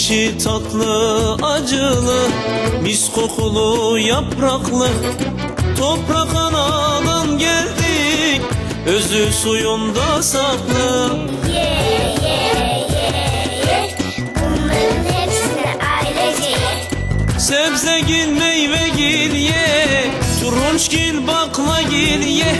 Ekşi tatlı acılı Mis kokulu yapraklı. Toprak anadan geldik Özü suyunda saklı. Ye ye ye ye. Bunların hepsini ailece ye. Sebzegil meyvegil ye. Turunçgil baklagil ye.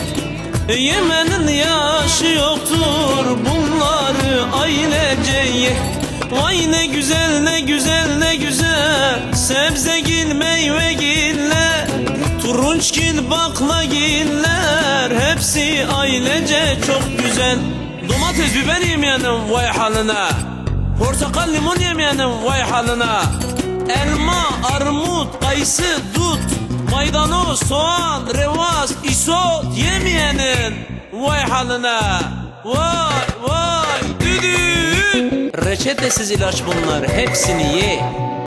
Yemenin yaşı yoktur Bunları ailece ye Vay ne güzel ne güzel ne güzel. Sebzegil meyvegiller Turunçgil baklagiller. Hepsi ailece çok güzel. Domates biber yemeyenin vay haline. Portakal limon yemeyenin vay haline. Elma, armut, kayısı, dut Maydanoz, soğan, revaz, isot yemeyenin Vay haline. Vay vay Reçetesiz ilaç bunlar hepsini ye